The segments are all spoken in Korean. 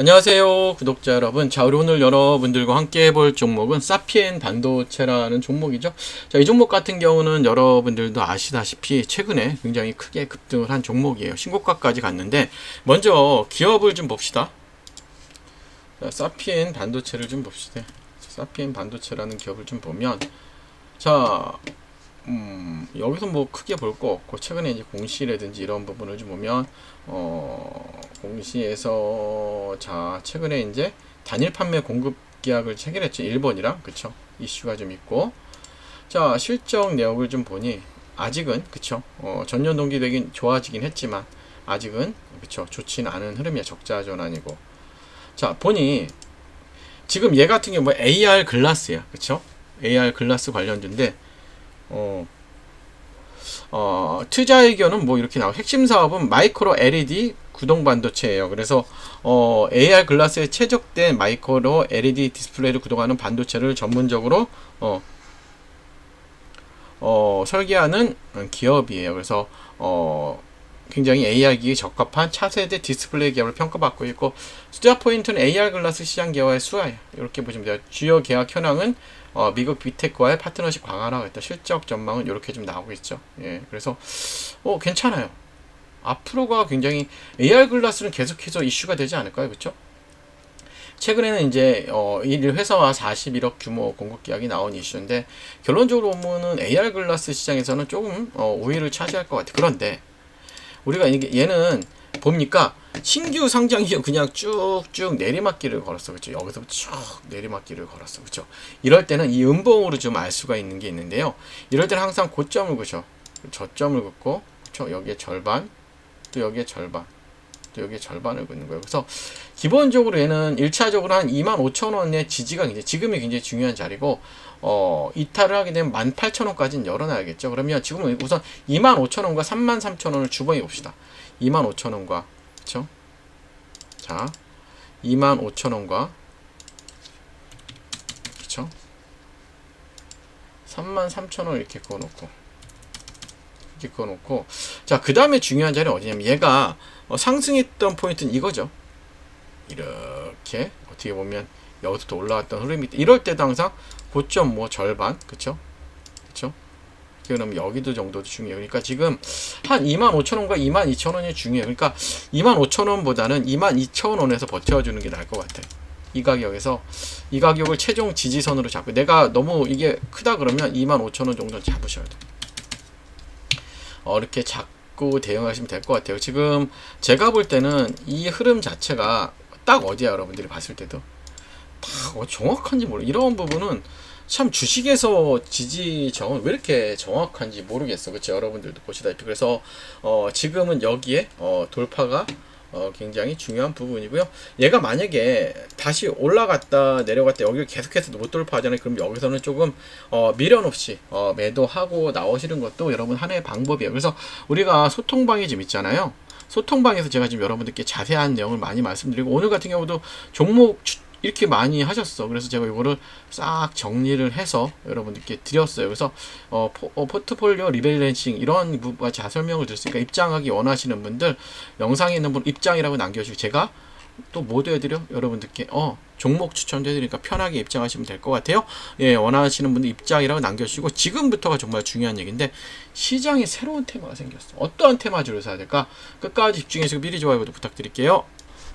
안녕하세요 구독자 여러분. 자 우리 오늘 여러분들과 함께 해볼 종목은 사피엔 반도체라는 종목이죠. 자 이 종목 같은 경우는 여러분들도 아시다시피 최근에 굉장히 크게 급등을 한 종목이에요. 신고가까지 갔는데 먼저 기업을 좀 봅시다. 자, 사피엔 반도체를 좀 봅시다. 사피엔 반도체라는 기업을 좀 보면 자 음, 여기서 뭐 크게 볼 거 없고 최근에 이제 공시라든지 이런 부분을 좀 보면 어, 공시에서 자 최근에 이제 단일 판매 공급 계약을 체결했죠. 일본이랑. 그쵸? 이슈가 좀 있고. 자 실적 내역을 좀 보니 아직은 그쵸? 어, 전년 동기 대비 좋아지긴 했지만 아직은 그쵸? 좋지는 않은 흐름이야. 적자 전환이고. 자 보니 지금 얘 같은 경우 뭐 AR 글라스야. 그쵸? AR 글라스 관련주인데 어, 어, 투자 의견은 뭐 이렇게 나와. 핵심 사업은 마이크로 LED 구동 반도체예요. 그래서 어, AR 글라스에 최적된 마이크로 LED 디스플레이를 구동하는 반도체를 전문적으로 어, 어, 설계하는 기업이에요. 그래서 어, 굉장히 AR 기기에 적합한 차세대 디스플레이 기업을 평가받고 있고 투자 포인트는 AR 글라스 시장 개화의 수하예요. 이렇게 보시면 돼요. 주요 계약 현황은 어, 미국 비텍과의 파트너십 강화라고 했다. 실적 전망은 이렇게 좀 나오고 있죠. 예, 그래서 어, 괜찮아요. 앞으로가 굉장히 AR 글라스는 계속해서 이슈가 되지 않을까요, 그렇죠? 최근에는 이제 어, 이 회사와 41억 규모 공급 계약이 나온 이슈인데 결론적으로 보면은 AR 글라스 시장에서는 조금 어, 우위를 차지할 것 같아요. 그런데 우리가 이게 얘는 봅니까? 신규 상장기업 그냥 쭉쭉 내리막길을 걸었어. 그렇죠 여기서 쭉 내리막길을 걸었어. 그렇죠 이럴 때는 이 음봉으로 좀 알 수가 있는 게 있는데요. 이럴 때는 항상 고점을 그죠 저점을 긋고 그렇죠 여기에 절반 또 여기에 절반. 또 여기에 절반을 긋는 거예요 그래서 기본적으로 얘는 1차적으로 한 25,000원의 지지가 이제 지금이 굉장히 중요한 자리고 어, 이탈을 하게 되면 18,000원까지는 열어놔야겠죠. 그러면 지금은 우선 25,000원과 33,000원을 주봉해 봅시다. 25,000원과 그쵸? 자, 25,000원과 그쵸? 33,000원 이렇게 그어 놓고 이렇게 그어 놓고 자, 그 다음에 중요한 자리는 어디냐면 얘가 어, 상승했던 포인트는 이거죠. 이렇게 어떻게 보면 여기서부터 올라왔던 흐름이 이럴 때도 항상 고점 뭐 절반 그쵸? 그쵸? 그럼 여기도 정도도 중요해요. 그러니까 지금 한 25,000원과 22,000원이 중요해요. 그러니까 25,000원보다는 22,000원에서 버텨주는 게 나을 것 같아. 이 가격에서 이 가격을 최종 지지선으로 잡고 내가 너무 이게 크다 그러면 25,000원 정도 잡으셔야 돼. 어, 이렇게 잡고 대응하시면 될 것 같아요. 지금 제가 볼 때는 이 흐름 자체가 딱 어디야 여러분들이 봤을 때도 다 어, 정확한지 모르. 이런 부분은 참 주식에서 지지정은 왜 이렇게 정확한지 모르겠어. 그렇죠? 여러분들도 보시다시피 그래서 어, 지금은 여기에 어, 돌파가 어, 굉장히 중요한 부분이고요. 얘가 만약에 다시 올라갔다 내려갔다 여기를 계속해서 못 돌파하잖아요. 그럼 여기서는 조금 어, 미련 없이 어, 매도하고 나오시는 것도 여러분 하나의 방법이에요. 그래서 우리가 소통방이 좀 있잖아요. 소통방에서 제가 지금 여러분들께 자세한 내용을 많이 말씀드리고 오늘 같은 경우도 종목 추, 이렇게 많이 하셨어. 그래서 제가 이거를 싹 정리를 해서 여러분들께 드렸어요. 그래서 어, 포, 어, 포트폴리오 리밸런싱 이런 부분과 자 설명을 드렸으니까 입장하기 원하시는 분들 영상에 있는 분 입장이라고 남겨주시고 제가 또 모두 해드려 여러분들께 어 종목 추천도 해드리니까 편하게 입장하시면 될 것 같아요. 예 원하시는 분들 입장이라고 남겨주시고 지금부터가 정말 중요한 얘기인데 시장에 새로운 테마가 생겼어. 어떠한 테마주를 사야 될까? 끝까지 집중해서 미리 좋아요도 부탁드릴게요.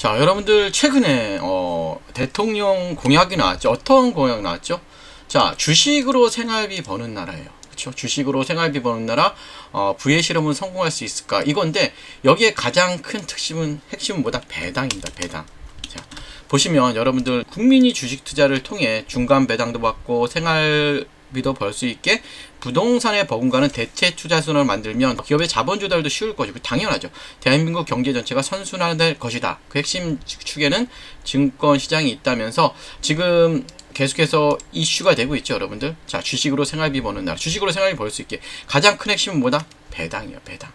자, 여러분들 최근에 어, 대통령 공약이 나왔죠. 어떤 공약 나왔죠? 자, 주식으로 생활비 버는 나라예요. 그렇죠? 주식으로 생활비 버는 나라, 어, 부의 실험은 성공할 수 있을까? 이건데 여기에 가장 큰 특심은 핵심은 뭐다? 배당입니다. 배당. 자, 보시면 여러분들 국민이 주식 투자를 통해 중간 배당도 받고 생활 비도 벌 수 있게 부동산에 버금가는 대체 투자선을 만들면 기업의 자본 조달도 쉬울 것이고 당연하죠. 대한민국 경제 전체가 선순환될 것이다. 그 핵심 축에는 증권 시장이 있다면서 지금 계속해서 이슈가 되고 있죠, 여러분들. 자, 주식으로 생활비 버는 나라. 주식으로 생활비 벌 수 있게 가장 큰 핵심은 뭐다? 배당이요, 배당.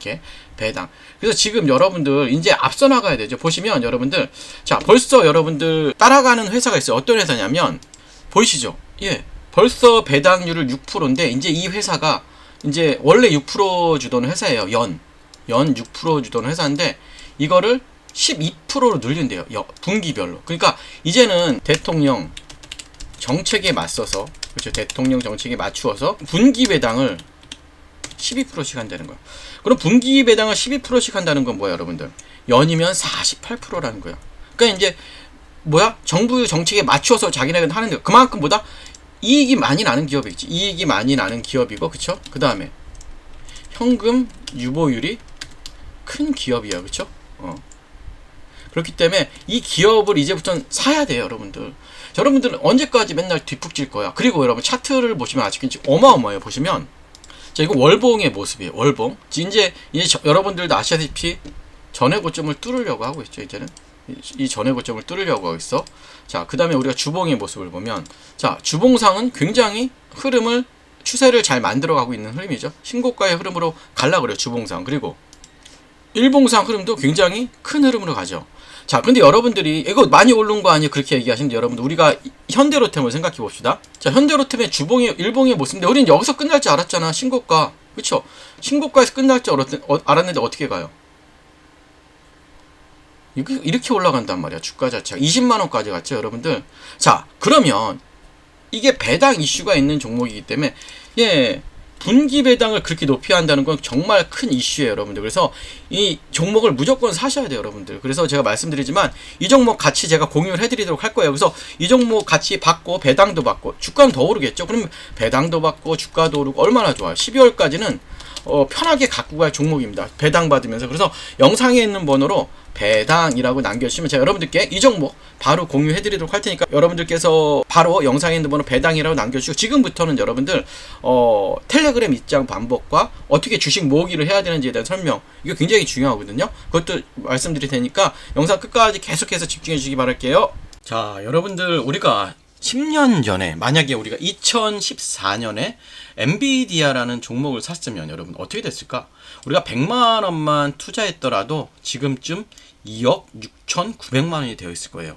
이렇게 배당. 그래서 지금 여러분들 이제 앞서 나가야 되죠. 보시면 여러분들 자, 벌써 여러분들 따라가는 회사가 있어요. 어떤 회사냐면 보이시죠? 예. 벌써 배당률을 6%인데 이제 이 회사가 이제 원래 6% 주던 회사예요. 연. 연 6% 주던 회사인데 이거를 12%로 늘린대요. 여- 분기별로. 그러니까 이제는 대통령 정책에 맞서서 그렇죠. 대통령 정책에 맞추어서 분기 배당을 12%씩 한다는 거예요. 그럼 분기 배당을 12%씩 한다는 건 뭐야, 여러분들? 연이면 48%라는 거예요. 그러니까 이제 뭐야? 정부 정책에 맞추어서 자기네가 하는 거. 그만큼 보다 이익이 많이 나는 기업이 있지. 이익이 많이 나는 기업이고, 그쵸? 그 다음에 현금 유보율이 큰 기업이야, 그쵸? 어. 그렇기 때문에 이 기업을 이제부터는 사야 돼요, 여러분들. 자, 여러분들은 언제까지 맨날 뒷북질 거야? 그리고 여러분 차트를 보시면 아직까지 어마어마해요. 보시면 자, 이거 월봉의 모습이에요. 월봉. 이제 이제 저- 여러분들도 아시다시피 전의 고점을 뚫으려고 하고 있죠. 이제는 이- 이 전의 고점을 뚫으려고 하고 있어. 자, 그 다음에 우리가 주봉의 모습을 보면 자, 주봉상은 굉장히 흐름을 추세를 잘 만들어 가고 있는 흐름이죠. 신고가의 흐름으로 갈라 그래요. 주봉상. 그리고 일봉상 흐름도 굉장히 큰 흐름으로 가죠. 자, 근데 여러분들이 이거 많이 오른 거 아니에요? 그렇게 얘기하시는데 여러분들 우리가 이- 현대로템을 생각해 봅시다. 자, 현대로템의 주봉의 일봉의 모습인데 우리는 여기서 끝날 줄 알았잖아. 신고가. 그렇죠? 신고가에서 끝날 줄 알았, 어, 알았는데 어떻게 가요? 이렇게, 올라간단 말이야. 주가 자체가 20만 원까지 갔죠, 여러분들. 자, 그러면 이게 배당 이슈가 있는 종목이기 때문에 예. 분기 배당을 그렇게 높이 한다는 건 정말 큰 이슈예요, 여러분들. 그래서 이 종목을 무조건 사셔야 돼요, 여러분들. 그래서 제가 말씀드리지만 이 종목 같이 제가 공유를 해드리도록 할 거예요. 그래서 이 종목 같이 받고 배당도 받고 주가는 더 오르겠죠. 그러면 배당도 받고 주가도 오르고 얼마나 좋아요. 12월까지는 어, 편하게 갖고 갈 종목입니다. 배당 받으면서 그래서 영상에 있는 번호로 배당이라고 남겨주시면 제가 여러분들께 이 종목 바로 공유해 드리도록 할 테니까 여러분들께서 바로 영상에 있는 번호 배당이라고 남겨주시고 지금부터는 여러분들 어, 텔레그램 입장 반복과 어떻게 주식 모으기를 해야 되는지에 대한 설명 이거 굉장히 중요하거든요. 그것도 말씀드릴 테니까 영상 끝까지 계속해서 집중해 주시기 바랄게요. 자, 여러분들 우리가 10년 전에 만약에 우리가 2014년에 엔비디아라는 종목을 샀으면 여러분 어떻게 됐을까? 우리가 100만 원만 투자했더라도 지금쯤 2억 6,900만 원이 되어 있을 거예요.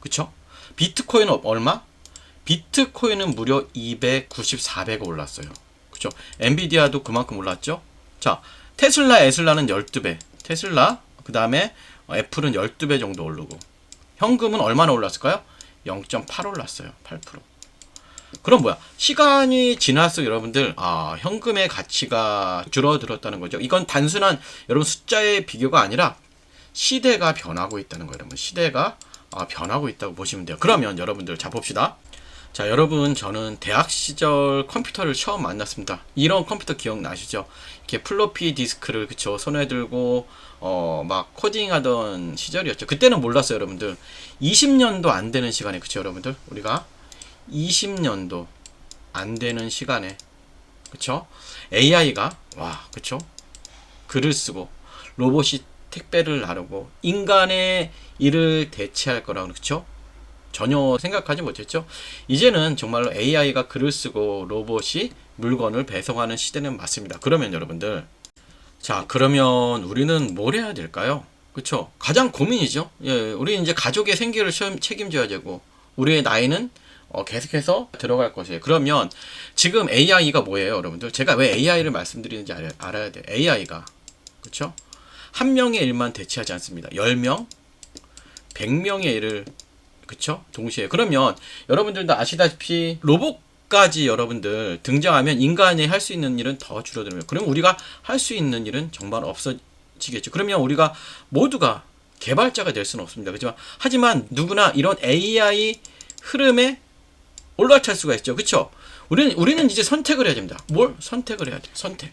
그쵸? 비트코인은 얼마? 비트코인은 무려 294배가 올랐어요. 그쵸? 엔비디아도 그만큼 올랐죠? 자, 테슬라, 에슬라는 12배. 테슬라, 그 다음에 애플은 12배 정도 오르고. 현금은 얼마나 올랐을까요? 0.8 올랐어요. 8%. 그럼 뭐야? 시간이 지날수록 여러분들 아 현금의 가치가 줄어들었다는 거죠. 이건 단순한 여러분 숫자의 비교가 아니라 시대가 변하고 있다는 거예요. 여러분 시대가 아, 변하고 있다고 보시면 돼요. 그러면 여러분들 자 봅시다. 자 여러분 저는 대학 시절 컴퓨터를 처음 만났습니다. 이런 컴퓨터 기억나시죠? 이렇게 플로피 디스크를 그쵸 손에 들고 어 막 코딩하던 시절이었죠. 그때는 몰랐어요, 여러분들. 20년도 안 되는 시간에 그쵸 여러분들 우리가 20년도 안 되는 시간에 그쵸 AI가 와 그쵸 글을 쓰고 로봇이 택배를 나르고 인간의 일을 대체할 거라고 그쵸 전혀 생각하지 못했죠. 이제는 정말로 AI가 글을 쓰고 로봇이 물건을 배송하는 시대는 맞습니다. 그러면 여러분들 자 그러면 우리는 뭘 해야 될까요? 그쵸 가장 고민이죠. 예, 우리 이제 가족의 생계를 체- 책임져야 되고 우리의 나이는 어, 계속해서 들어갈 것이에요. 그러면 지금 AI가 뭐예요, 여러분들? 제가 왜 AI를 말씀드리는지 알아, 알아야 돼. AI가 그쵸 한 명의 일만 대체하지 않습니다. 10명, 100명의 일을 그쵸? 동시에. 그러면 여러분들도 아시다시피 로봇 까지 여러분들 등장하면 인간이 할 수 있는 일은 더 줄어들어요. 그럼 우리가 할 수 있는 일은 정말 없어지겠죠. 그러면 우리가 모두가 개발자가 될 수는 없습니다. 그렇지만 하지만 누구나 이런 AI 흐름에 올라찰 수가 있죠. 그렇죠? 우리는 우리는 이제 선택을 해야 됩니다. 뭘 선택을 해야 돼요? 선택.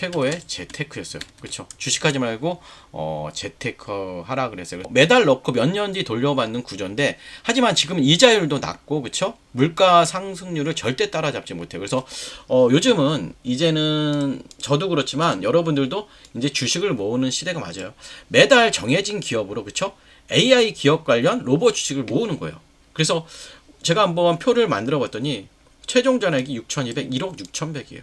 최고의 재테크였어요. 그쵸? 주식하지 말고 어, 재테크 하라 그랬어요. 매달 넣고 몇 년 뒤 돌려받는 구조인데 하지만 지금 이자율도 낮고 그쵸? 물가 상승률을 절대 따라잡지 못해요. 그래서 어, 요즘은 이제는 저도 그렇지만 여러분들도 이제 주식을 모으는 시대가 맞아요. 매달 정해진 기업으로 그쵸? AI 기업 관련 로봇 주식을 모으는 거예요. 그래서 제가 한번 표를 만들어 봤더니 최종 잔액이 6,200, 1억 6,100이에요.